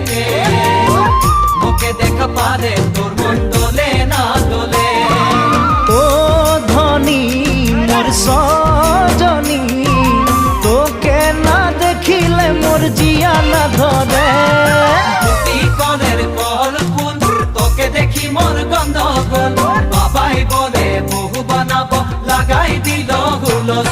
মোকে মোকে দেখা পারে তোর মন দোলে না দোলে। ও ধনী মোর সজনী তোকে না দেখিলে মোর জিয়া না ধরে কল ফুল তোকে দেখি মোর গন্ধগোল। বাবাই বলে বহু বানাবো লাগাই দিল হুলস্থুল